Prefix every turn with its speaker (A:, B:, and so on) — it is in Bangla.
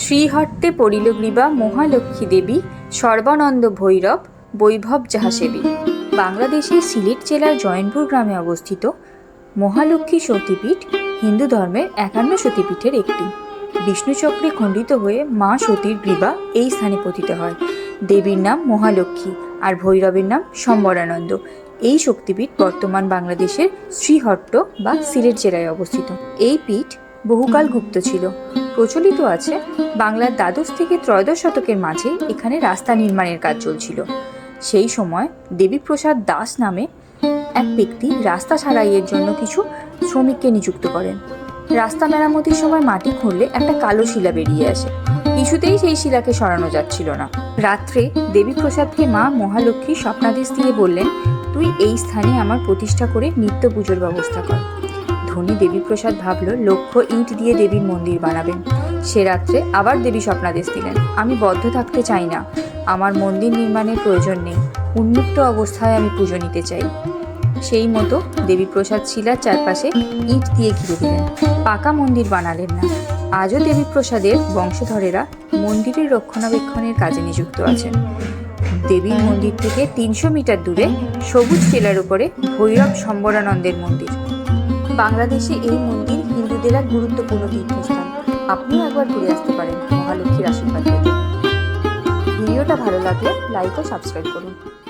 A: শ্রীহট্টে পড়িল গ্রীবা মহালক্ষ্মী দেবী সর্বানন্দ ভৈরব বৈভব জাহাসেবী বাংলাদেশের সিলেট জেলার জয়নপুর গ্রামে অবস্থিত মহালক্ষ্মী সতীপীঠ হিন্দু ধর্মের একান্ন সতীপীঠের একটি বিষ্ণুচক্রে খণ্ডিত হয়ে মা সতীর গ্রীবা এই স্থানে পতিত হয় দেবীর নাম মহালক্ষ্মী আর ভৈরবের নাম সম্বরানন্দ এই শক্তিপীঠ বর্তমান বাংলাদেশের শ্রীহট্ট বা সিলেট জেলায় অবস্থিত এই পীঠ বহুকাল গুপ্ত ছিল প্রচলিত আছে বাংলার দ্বাদশ থেকে ত্রয়োদশ শতকের মাঝে এখানে রাস্তা নির্মাণের কাজ চলছিল সেই সময় দেবীপ্রসাদ দাস নামে এক ব্যক্তি রাস্তা সারাইয়ের জন্য কিছু শ্রমিককে নিযুক্ত করেন রাস্তা মেরামতির সময় মাটি খুঁড়লে একটা কালো শিলা বেরিয়ে আসে কিছুতেই সেই শিলাকে সরানো যাচ্ছিল না রাত্রে দেবীপ্রসাদকে মা মহালক্ষ্মী স্বপ্নাদেশ দিয়ে বললেন তুই এই স্থানে আমার প্রতিষ্ঠা করে নিত্য পুজোর ব্যবস্থা কর ধনী দেবীপ্রসাদ ভাবল লক্ষ ইট দিয়ে দেবীর মন্দির বানাবেন সে রাত্রে আবার দেবী স্বপ্নাদেশ দিলেন আমি বদ্ধ থাকতে চাই না আমার মন্দির নির্মাণের প্রয়োজন নেই উন্মুক্ত অবস্থায় আমি পুজো নিতে চাই সেই মতো দেবীপ্রসাদ শিলার চারপাশে ইট দিয়ে ঘিরে দিলেন পাকা মন্দির বানালেন না আজও দেবীপ্রসাদের বংশধরেরা মন্দিরের রক্ষণাবেক্ষণের কাজে নিযুক্ত আছেন দেবীর মন্দির থেকে তিনশো মিটার দূরে সবুজ শিলার উপরে ভৈরব সম্বরানন্দের মন্দির
B: বাংলাদেশে এই মন্দির হিন্দুদের এক গুরুত্বপূর্ণ তীর্থস্থান
A: আপনিও একবার ঘুরে আসতে পারেন মহালক্ষ্মীর আশীর্বাদ ভিডিওটা ভালো লাগলে লাইক ও সাবস্ক্রাইব করুন